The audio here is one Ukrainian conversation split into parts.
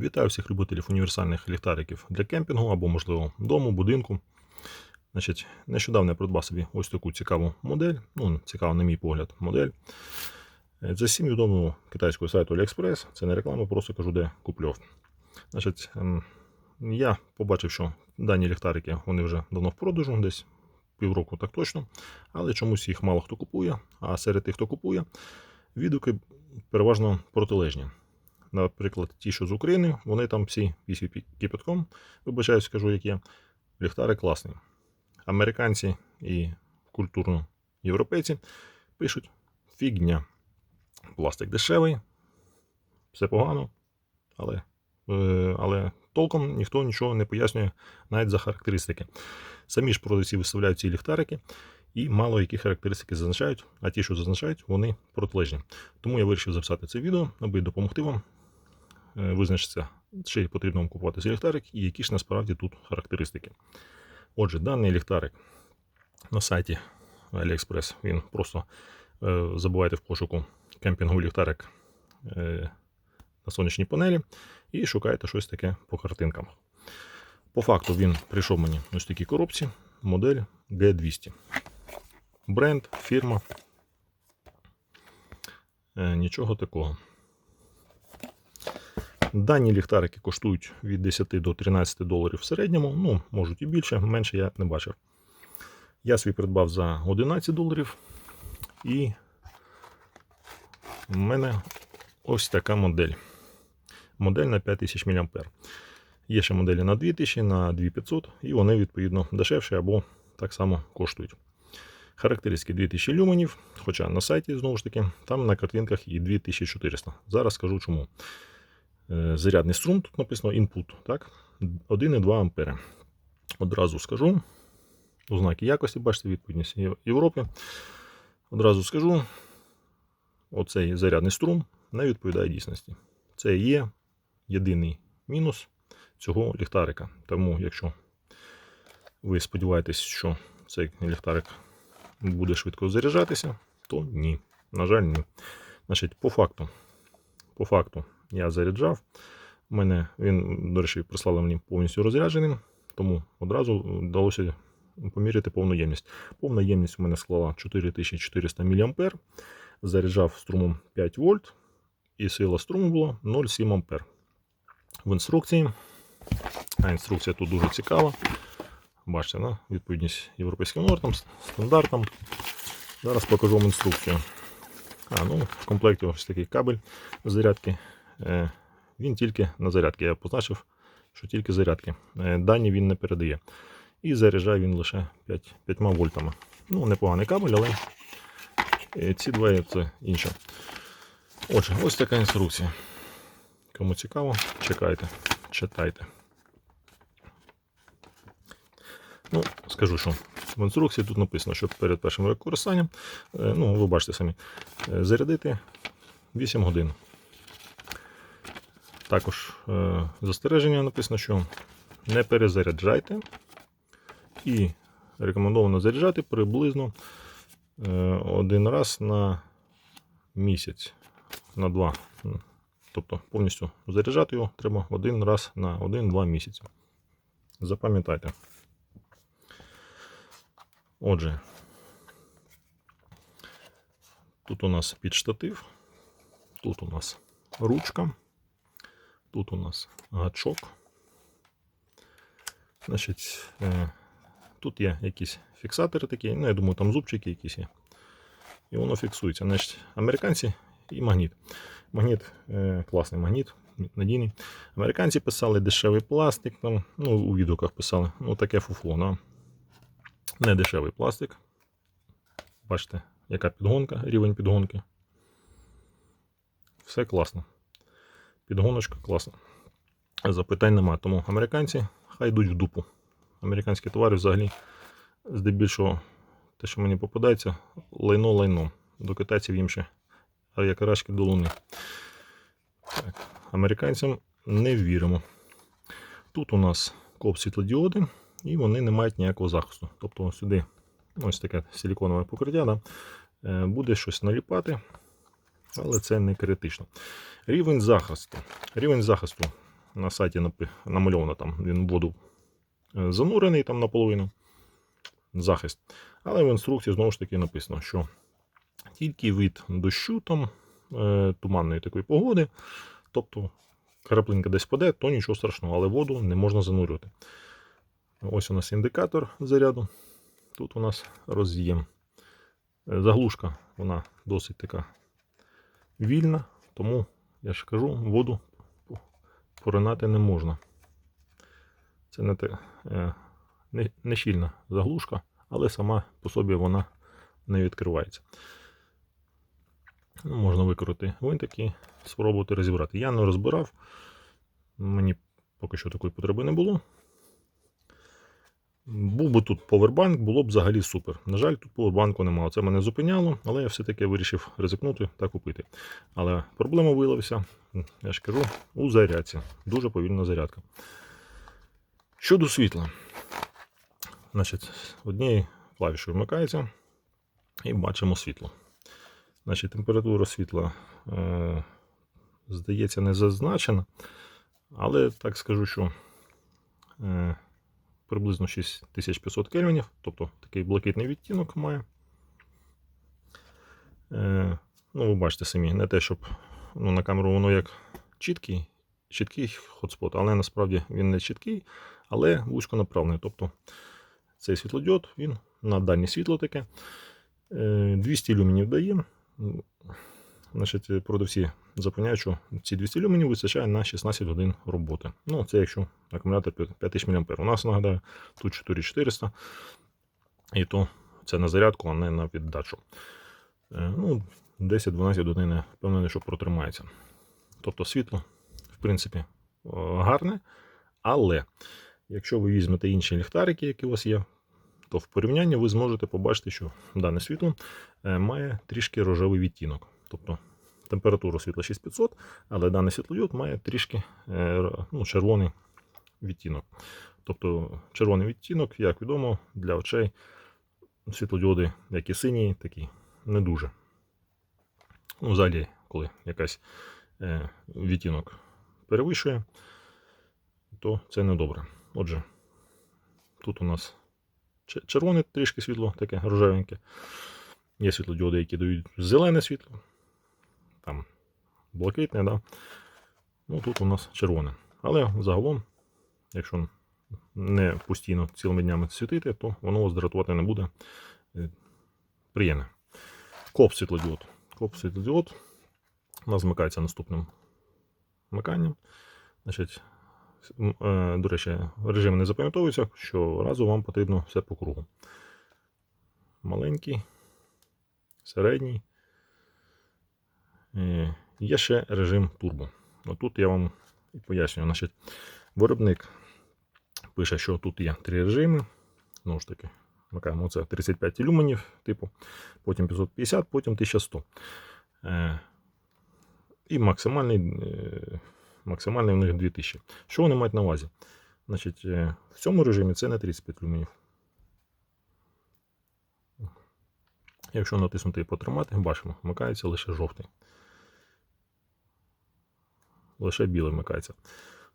Вітаю всіх любителів універсальних ліхтариків для кемпінгу або, можливо, дому, будинку. Значить, нещодавно я придбав собі ось таку цікаву модель. Ну, цікаву, на мій погляд, модель. Е, Це всім відомого китайського сайту AliExpress. Це не реклама, просто кажу, де купльов. Значить, ем, я побачив, що дані ліхтарики вони вже давно в продажу, десь півроку так точно. Але чомусь їх мало хто купує. А серед тих, хто купує, відгуки переважно протилежні. Наприклад, ті, що з України, вони там всі вісі кипятком, вибачаю, скажу, як є. Ліхтари класні. Американці і культурно європейці пишуть фігня. Пластик дешевий, все погано, але, е, але толком ніхто нічого не пояснює навіть за характеристики. Самі ж продавці виставляють ці ліхтарики і мало які характеристики зазначають, а ті, що зазначають, вони протилежні. Тому я вирішив записати це відео, аби допомогти вам е, визначитися, чи потрібно вам купувати цей ліхтарик і які ж насправді тут характеристики. Отже, даний ліхтарик на сайті AliExpress, він просто е, забувайте в пошуку кемпінговий ліхтарик е, на сонячній панелі і шукаєте щось таке по картинкам. По факту він прийшов мені ось такій коробці, модель G200. Бренд, фірма. Нічого такого. Дані ліхтарики коштують від 10 до 13 доларів в середньому. Ну, можуть і більше, менше я не бачив. Я свій придбав за 11 доларів. І в мене ось така модель. Модель на 5000 мА. Є ще моделі на 2000, на 2500, і вони, відповідно, дешевші або так само коштують. Характеристики 2000 люменів, хоча на сайті, знову ж таки, там на картинках і 2400. Зараз скажу чому. Е, Зарядний струм, тут написано input, так? 1,2 ампери. Одразу скажу. Ознаки якості, бачите, відповідність Є- Європи. Одразу скажу, оцей зарядний струм не відповідає дійсності. Це є єдиний мінус цього ліхтарика. Тому, якщо ви сподіваєтесь, що цей ліхтарик буде швидко заряджатися, то ні. На жаль, ні. Значить, по факту, по факту я заряджав. Мене він, до речі, прислали мені повністю розрядженим, тому одразу вдалося поміряти повну ємність. Повна ємність у мене склала 4400 мА. Заряджав струмом 5 вольт, і сила струму була 0,7 А. В інструкції. А інструкція тут дуже цікава. Бачите, да? відповідність європейським нормам, стандартам. Зараз покажу вам інструкцію. А, ну, в комплекті ось такий кабель зарядки. Е, Він тільки на зарядки. Я позначив, що тільки зарядки. Е, Дані він не передає. І заряджає він лише 5, 5 вольтами. Ну, непоганий кабель, але е, ці два це інше. Отже, ось така інструкція. Кому цікаво, чекайте, читайте. Ну, скажу, що в інструкції тут написано, що перед першим використанням, ну, ви бачите самі, зарядити 8 годин. Також е, застереження написано, що не перезаряджайте і рекомендовано заряджати приблизно е, один раз на місяць, на два. Тобто повністю заряджати його треба один раз на 1-2 місяці. Запам'ятайте. Отже, тут у нас підштатив, тут у нас ручка, тут у нас гачок. Значить, е, тут є якісь фіксатори такі, ну, я думаю, там зубчики якісь є. І воно фіксується. Значить, американці і магніт. Магніт е, класний магніт, надійний. Американці писали дешевий пластик, там, ну, у відгуках писали, ну таке фуфло. Да? Не дешевий пластик. Бачите, яка підгонка, рівень підгонки. Все класно. Підгоночка класна. Запитань нема. Тому американці хай йдуть в дупу. Американські товари взагалі здебільшого те, що мені попадається, лайно лайно. До китайців їм ще а як рашки до луни. Так, Американцям не віримо. Тут у нас коп світлодіоди, і вони не мають ніякого захисту. Тобто сюди ось таке силіконове покриття, да, е, буде щось наліпати, але це не критично. Рівень захисту. Рівень захисту на сайті намальовано там він воду е, занурений там наполовину. Захист. Але в інструкції знову ж таки написано, що тільки від дощу там, е, туманної такої погоди, тобто краплинка десь паде, то нічого страшного, але воду не можна занурювати. Ось у нас індикатор заряду. Тут у нас роз'єм. Е, Заглушка, вона досить така вільна, тому я ж кажу, воду поринати не можна. Це не, те, е, не, не щільна заглушка, але сама по собі вона не відкривається. Ну, Можна викрути гвинтик і спробувати розібрати. Я не розбирав, мені поки що такої потреби не було. Був би тут повербанк, було б взагалі супер. На жаль, тут повербанку немає. Це мене зупиняло, але я все-таки вирішив ризикнути та купити. Але проблема виявилася, я ж кажу, у зарядці. Дуже повільна зарядка. Щодо світла. Значить, однією клавішою вмикається і бачимо світло. Значить, температура світла, е, здається, не зазначена, але так скажу, що е, приблизно 6500 кельвінів, тобто такий блакитний відтінок має. Е, ну, ви бачите самі, не те, щоб ну, на камеру воно як чіткий, чіткий хотспот, але насправді він не чіткий, але вузьконаправлений. Тобто цей світлодіод, він на дальнє світло таке. Е, 200 люменів дає. Значить, продавці запевняють, що ці 200 люменів вистачає на 16 годин роботи. Ну, це якщо акумулятор 5000 мА. У нас, нагадаю, тут 4400. І то це на зарядку, а не на віддачу. Е, Ну, 10-12 годин, впевнений, що протримається. Тобто світло, в принципі, гарне. Але якщо ви візьмете інші ліхтарики, які у вас є, то в порівнянні ви зможете побачити, що дане світло е, має трішки рожевий відтінок. Тобто температура світла 6500, але даний світлодіод має трішки е, ну, червоний відтінок. Тобто червоний відтінок, як відомо, для очей світлодіоди, як і сині, такі не дуже. Ну, взагалі, коли якась е, відтінок перевищує, то це не добре. Отже, тут у нас червоне трішки світло, таке рожевеньке. Є світлодіоди, які дають зелене світло, блакитне, да? ну тут у нас червоне. Але загалом, якщо не постійно цілими днями світити, то воно вас дратувати не буде. Е, Приємне. Коп світлодіод. Коп світлодіод у нас вмикається наступним вмиканням. Значить, е, до речі, режим не запам'ятовується, що разу вам потрібно все по кругу. Маленький, середній. Є ще режим турбо. Тут я вам і пояснюю. Значить, виробник пише, що тут є три режими. Знову ж таки, вмикаємо це 35 люменів, типу, потім 550, потім 1100. Е, І максимальний, е, максимальний у них 2000. Що вони мають на увазі? Значить, е, в цьому режимі це не 35 люменів. Якщо натиснути і потримати, бачимо, вмикається лише жовтий. Лише білий вмикається.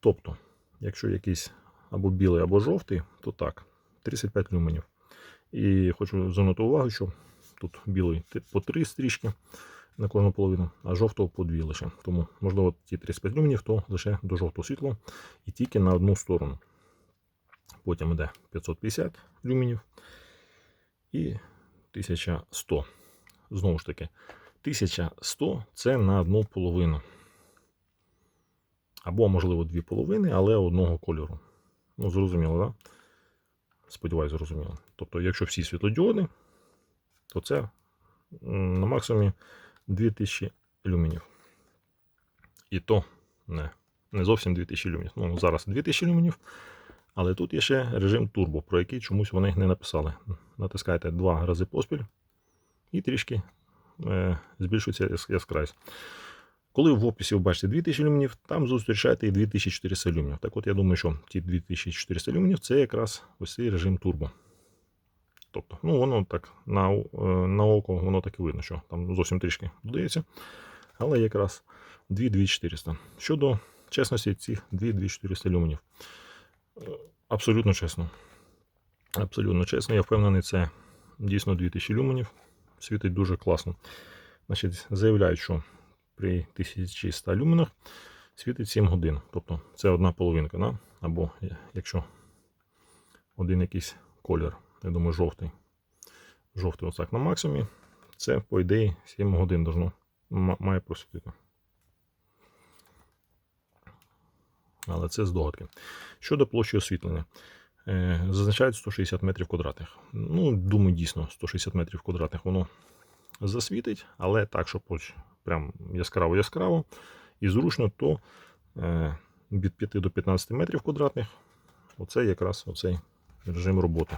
Тобто, якщо якийсь або білий, або жовтий, то так, 35 люменів. І хочу звернути увагу, що тут білий по 3 стрічки на кожну половину, а жовтого по 2 лише. Тому, можливо, ті 35 люменів, то лише до жовтого світла і тільки на одну сторону. Потім йде 550 люменів і 1100. Знову ж таки, 1100 це на одну половину. Або, можливо, дві половини, але одного кольору. Ну, зрозуміло, так? Да? Сподіваюсь, зрозуміло. Тобто, якщо всі світлодіоди, то це на максимумі 2000 люменів. І то не, не зовсім 2000 люменів. Ну, зараз 2000 люменів, але тут є ще режим турбо, про який чомусь вони не написали. Натискаєте два рази поспіль і трішки е, збільшується яс- яскравість. Коли в описі ви бачите 2000 люменів, там зустрічаєте і 2400 люменів. Так от я думаю, що ті 2400 люменів це якраз ось цей режим турбо. Тобто, ну воно так на, е, на око воно так і видно, що там зовсім трішки додається. Але якраз 2 2400. Щодо чесності цих 2-2400 люменів. Е, Абсолютно чесно. Абсолютно чесно, я впевнений, це дійсно 2000 люменів. Світить дуже класно. Значить, заявляють, що при 1100 люменах світить 7 годин. Тобто це одна половинка. Да? Або е, якщо один якийсь колір, я думаю, жовтий. Жовтий оцак на максимумі. Це, по ідеї, 7 годин должно, має просвітити. Але це здогадки. Щодо площі освітлення. Е, Зазначають 160 метрів квадратних. Ну, думаю, дійсно, 160 метрів квадратних воно засвітить, але так, щоб ось прям яскраво-яскраво і зручно, то е, від 5 до 15 метрів квадратних оце якраз оцей режим роботи.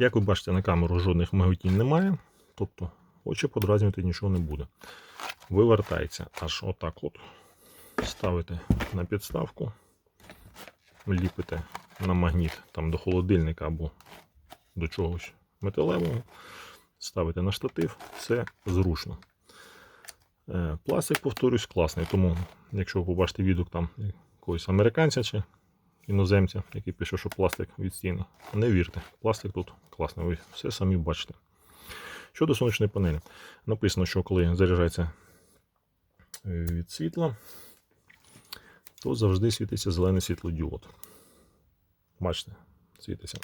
Як ви бачите, на камеру жодних миготінь немає, тобто очі подразнювати нічого не буде. Вивертається аж отак от. Ставите на підставку, ліпите на магніт там до холодильника або до чогось металевого, ставите на штатив, все зручно. Е, Пластик, повторюсь, класний, тому якщо ви побачите відгук там якогось американця чи іноземця, який пише, що пластик відстійний, не вірте, пластик тут класний, ви все самі бачите. Щодо сонячної панелі, написано, що коли заряджається е, від світла, то завжди світиться зелений світлодіод. Бачите, світиться.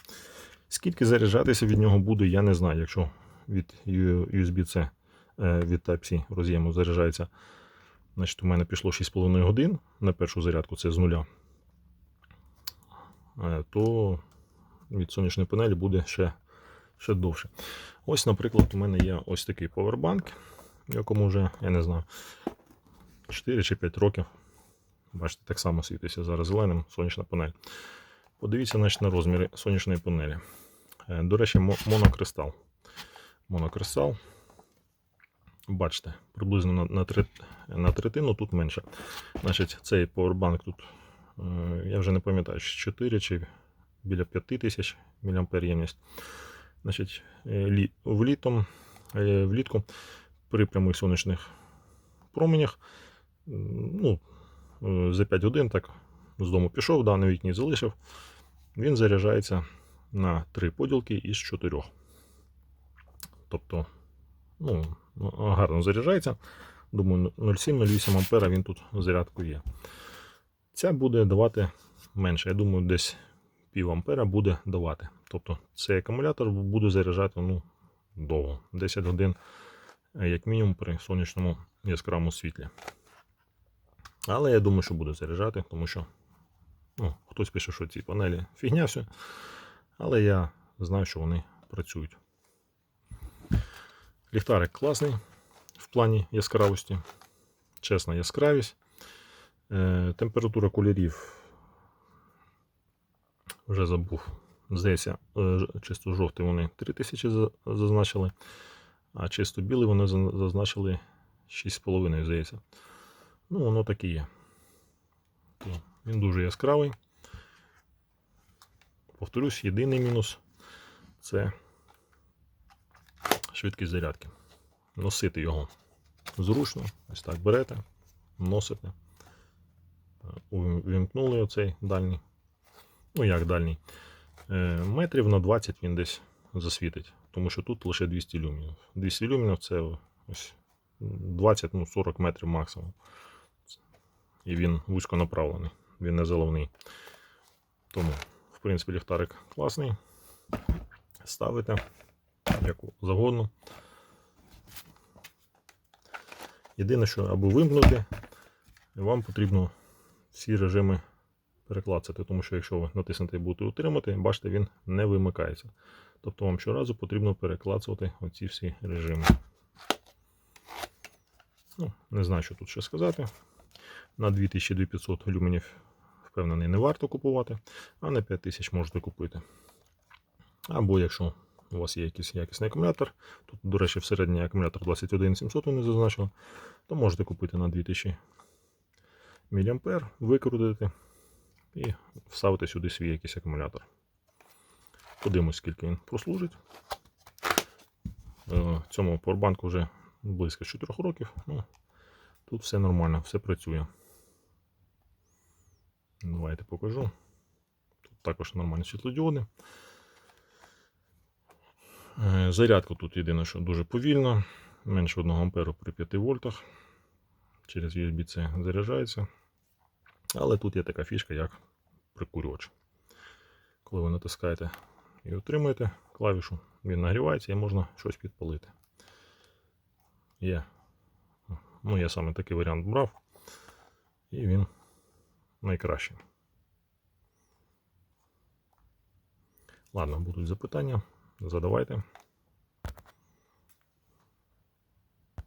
Скільки заряджатися від нього буде, я не знаю. Якщо від USB-C е, від Type-C роз'єму заряджається, значить у мене пішло 6,5 годин на першу зарядку, це з нуля. Е, То від сонячної панелі буде ще, ще довше. Ось, наприклад, у мене є ось такий повербанк, якому вже, я не знаю, 4 чи 5 років. Бачите, так само світиться зараз зеленим сонячна панель. Подивіться значить, на розміри сонячної панелі. Е, До речі, монокристал. Монокристал. Бачите, приблизно на, на, трет- на третину тут менше. Значить, цей поwerbank тут, е, я вже не пам'ятаю, чи 4 чи біля 5000 мАh ємність. Значить, е, лі, влітом, е, влітку при прямих сонячних променях, ну, е, за 5 годин так з дому пішов, да, на вікні залишив. Він заряджається на 3 поділки із 4. Тобто, ну, гарно заряджається. Думаю, 0,7-0,8 ампера він тут зарядку є. Ця буде давати менше. Я думаю, десь пів ампера буде давати. Тобто цей акумулятор буде заряджати ну, довго. 10 годин, як мінімум, при сонячному яскравому світлі. Але я думаю, що буде заряджати, тому що ну, хтось пише, що ці панелі фігня все. Але я знаю, що вони працюють. Ліхтарик класний в плані яскравості. Чесна яскравість. Е, температура кольорів вже забув. Здається, е, чисто жовтий вони 3000 зазначили, а чисто білий вони зазначили 6,5, здається. Ну, воно так і є. Він дуже яскравий. Повторюсь, єдиний мінус це швидкість зарядки. Носити його зручно. Ось так берете, носите. Е, Увімкнули оцей дальній. Ну як дальній. Е, Метрів на 20 він десь засвітить. Тому що тут лише 200 люмінів. 200 люмінів це ось 20-40 метрів максимум. І він вузьконаправлений, він не заливний. Тому, в принципі, ліхтарик класний. Ставите як завгодно. Єдине, що аби вимкнути, вам потрібно всі режими переклацати, тому що якщо ви натиснете і будете утримати, бачите, він не вимикається. Тобто вам щоразу потрібно переклацувати оці всі режими. Ну, не знаю, що тут ще сказати. На 2500 люменів, впевнений, не варто купувати, а на 5000 можете купити. Або якщо у вас є якийсь якісний акумулятор, тут, до речі, всередині акумулятор 21700 вони зазначили, то можете купити на 2000 мА, викрутити і вставити сюди свій якийсь акумулятор. Подивимось, скільки він прослужить. Е, Цьому поwerbanку вже близько 4 років. Ну, тут все нормально, все працює. Давайте покажу. Тут також нормальні світлодіоди. Е, Зарядка тут єдине, що дуже повільно. Менше 1 амперу при 5 вольтах. Через USB-C заряджається. Але тут є така фішка, як прикурювач. Коли ви натискаєте і отримуєте клавішу, він нагрівається і можна щось підпалити. Є. Ну, я саме такий варіант брав. І він найкращий. Ладно, будуть запитання. Задавайте.